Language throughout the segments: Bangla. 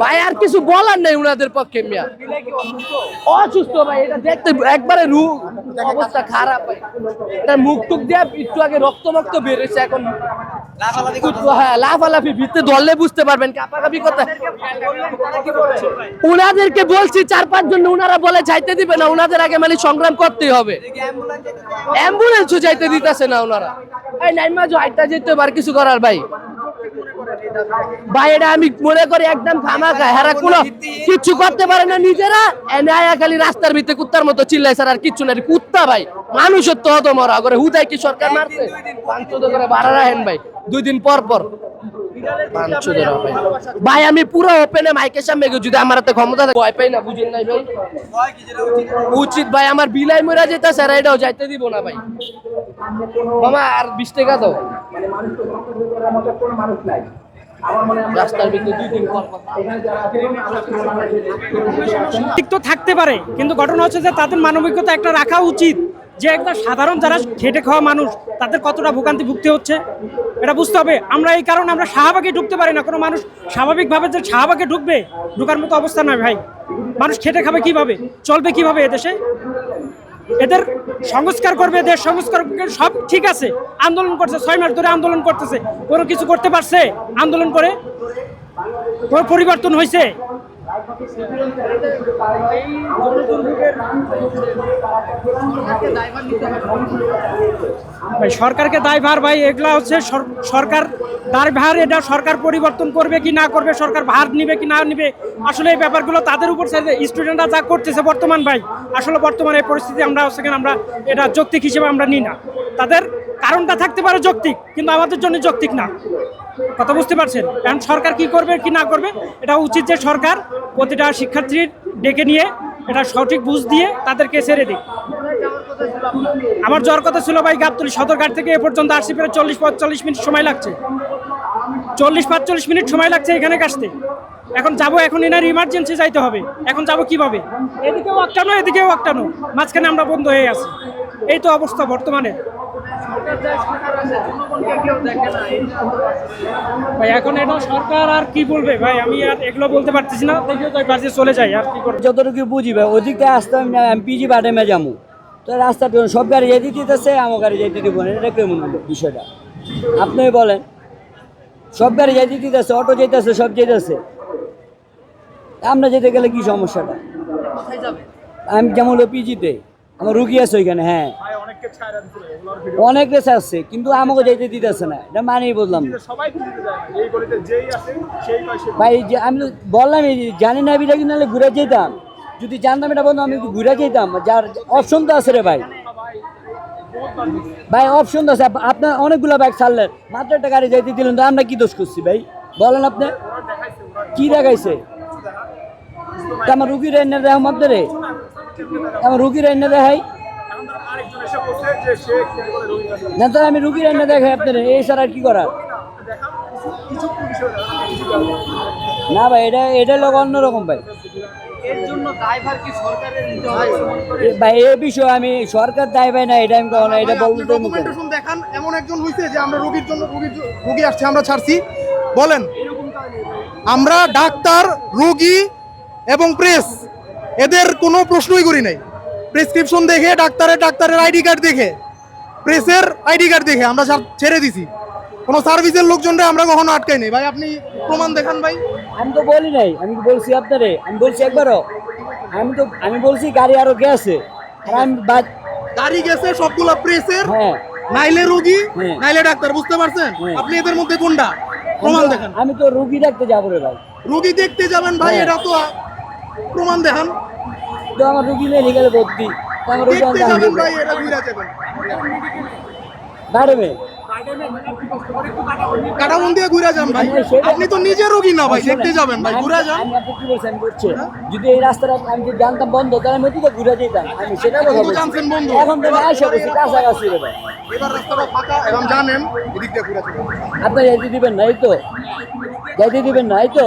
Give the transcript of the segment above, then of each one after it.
ভাই আর কিছু বলার নেই উনাদের পক্ষে মিয়া। অসুস্থ ভাই এটা দেখতে একবারে রু অবস্থা খারাপ ভাই। এটা মুখ টুক দিয়ে একটু আগে রক্ত মক্ত বেরোচ্ছে এখন হ্যাঁ লাফালাফি ভিতরে ধরলে বুঝতে পারবেন কাপাকাপি কথা। উনাদেরকে বলছি চার পাঁচ জন উনারা বলে যাইতে দিবে না উনাদের আগে মানে সংগ্রাম করতেই হবে। অ্যাম্বুলেন্সও যাইতে দিতেছে না ওনারা এই নাইমা যেতে আর কিছু করার ভাই। ভাই এটা আমি মনে করি একদম খামাখা হেরা কোনো কিচ্ছু করতে পারে না নিজেরা। এনে আয়া খালি রাস্তার ভিতরে কুত্তার মতো চিল্লাই স্যার আর কিচ্ছু না। কুত্তা ভাই। মানুষের তো হতো মরা। করে হুদাই কি সরকার মারছে? পাঁচশো করে ভাড়া রাখেন ভাই। দুই দিন পর পর। ভাই। আমি পুরো ওপেনে মাইকের সামনে গিয়ে যদি আমার হাতে ক্ষমতা ভয় পাই না বুঝেন নাই ভাই? উচিত ভাই আমার বিলাই মরা যেতে স্যার এটাও যাইতে দিব না ভাই। মামা আর বিশ টাকা দাও। তো থাকতে পারে, কিন্তু ঘটনা হচ্ছে যে তাদের মানবিকতা একটা রাখা উচিত যে একটা সাধারণ যারা খেটে খাওয়া মানুষ, তাদের কতটা ভোগান্তি ভুগতে হচ্ছে? এটা বুঝতে হবে। আমরা এই কারণে আমরা শাহবাগে ঢুকতে পারি না। কোনো মানুষ স্বাভাবিকভাবে যে শাহবাগে ঢুকবে, ঢুকার মতো অবস্থা নয় ভাই। মানুষ খেটে খাবে কীভাবে? চলবে কীভাবে এদেশে? এদের সংস্কার করবে, এদের সংস্কার সব ঠিক আছে। আন্দোলন করছে, ছয় মাস ধরে আন্দোলন করতেছে। কোনো কিছু করতে পারছে? আন্দোলন করে কোনো পরিবর্তন হয়েছে ভাই, সরকারকে দায়ভার, ভাই, এগুলা হচ্ছে সর- সরকার দায়ভার, এটা সরকার পরিবর্তন করবে কি না করবে, সরকার ভার নিবে কি না নিবে, আসলে এই ব্যাপারগুলো তাদের উপর স্টুডেন্টরা যা করতেছে বর্তমান, ভাই, আসলে বর্তমানে এই পরিস্থিতি আমরা সেখানে আমরা এটা যৌক্তিক হিসেবে আমরা নিই না। তাদের কারণটা থাকতে পারে যৌক্তিক, কিন্তু আমাদের জন্য যৌক্তিক না। কথা বুঝতে পারছেন? কারণ সরকার কি করবে, কি না করবে এটা উচিত যে সরকার প্রতিটা শিক্ষার্থীর ডেকে নিয়ে এটা সঠিক বুঝ দিয়ে তাদেরকে ছেড়ে দিক। আমার যাওয়ার কথা ছিল ভাই গাবতলি সদরঘাট থেকে এ পর্যন্ত আসছি প্রায় চল্লিশ পঁয়তাল্লিশ মিনিট সময় লাগছে। চল্লিশ পাঁচচল্লিশ মিনিট সময় লাগছে এখানে আসতে এখন যাব, এখন এনার ইমার্জেন্সি যাইতে হবে। এখন যাব কীভাবে? এদিকেও একটানো এদিকেও একটানো মাঝখানে আমরা বন্ধ হয়ে আছি। এই তো অবস্থা বর্তমানে। ভাই এখন এটা সরকার আর কি বলবে? ভাই আমি আর এগুলো বলতে পারতেছি না। দেখে তো বাজে চলে যাই আর কি করব? যতটুকু বুঝি ভাই ওদিকে আসতে আমি পিজি বাডেমে যাব। তো রাস্তাটা সব গাড়ি যেতে দিতেছে আমার গাড়ি যেতে দিব না। এটা কেমন হলো বিষয়টা? আপনি বলেন। সব গাড়ি যেতে দিতেছে অটো যেতেছে সব যেতেছে। আমরা যেতে গেলে কি সমস্যাটা? আমি যেমন হলো পিজিতে আমার রুগী আছে ওইখানে হ্যাঁ। অনেক রেস আসছে কিন্তু আমাকে যেতে দিতেছে না। এটা মানেই বললাম। ভাই আমি বললাম জানি না বিটা কিন্তু ঘুরে যেতাম। যদি জানতাম এটা বন্ধু, আমি ঘুরে যেতাম। যার অপশন তো আছে রে ভাই। ভাই অপশন তো আছে। আপনার অনেকগুলো বাইক ছাড়লেন। মাত্র একটা গাড়ি যাইতে দিলেন তো আমরা কি দোষ করছি ভাই? বলেন আপনি। কি দেখাইছে? আমার রুগীর এনে আপনাদের আমার রুগীর এনে দেখাই। না তো আমি রুগীর এনে দেখাই আপনার এই স্যার আর কি করার না ভাই এটা এটা লোক অন্যরকম ভাই। ভাই এই বিষয়ে আমি সরকার দায় ভাই না এটা আমি কখনো এটা বলতে মুখে। না। ডকুমেন্টেশন দেখান এমন একজন হইছে যে আমরা রোগীর জন্য রোগীর রোগী আসছে আমরা ছাড়ছি। বলেন আমরা ডাক্তার রোগী এবং প্রেস এদের কোনো প্রশ্নই করি নাই। প্রেসক্রিপশন দেখে ডাক্তারের ডাক্তারের আইডি কার্ড দেখে প্রেসের আইডি কার্ড দেখে আমরা ছাড়- ছেড়ে দিছি। কোনো সার্ভিসের লোকজনরা আমরা কখনো আটকাই নাই। ভাই আপনি প্রমাণ দেখান ভাই। আমি তো বলি নাই আমি বলছি আপনারে আমি বলছি একবারও আমি তো আমি বলছি গাড়ি আরও গেছে। আর আমি গাড়ি গেছে সবগুলো প্রেসের হ্যাঁ। নাইলে রোগী হ্যাঁ। নাইলে ডাক্তার বুঝতে পারছেন? হ্যাঁ। আপনি এদের মধ্যে কোনটা? প্রমাণ দেখান। আমি তো রুগী দেখতে যাব রে ভাই। রোগী দেখতে যাবেন ভাই। এটা তো প্রমাণ দেখান। তো আমার রুগী ভর্তি। আমার রুগী বাইরে কাটামন দিয়ে ঘুরে যান ভাই। আপনি তো নিজে রোগী না ভাই দেখতে যাবেন ভাই ঘুরে যান। আমি আপনি কি বলছেন আমি যদি এই রাস্তাটা আমি জানতাম বন্ধ তাহলে আমি ঘুরে যেতাম। আমি সেটা তো জানছেন বন্ধ। এখন তো আমি আসা করছি কাছাকাছি রে ভাই। এবার রাস্তাটা ফাঁকা এবং জানেন এদিক দিয়ে ঘুরে যাবেন আপনার যাইতে দিবেন না এই তো? যাইতে দিবেন না এই তো?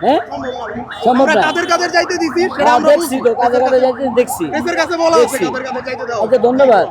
হ্যাঁ? সম্ভব আমরা না। কাদের কাদের যাইতে দিছি? সেটা আমরা দেখছি তো কাজে কাজে যাইতে দেখছি কাছে বলা আছে কাদের কাদের যাইতে দেওয়া আচ্ছা ধন্যবাদ।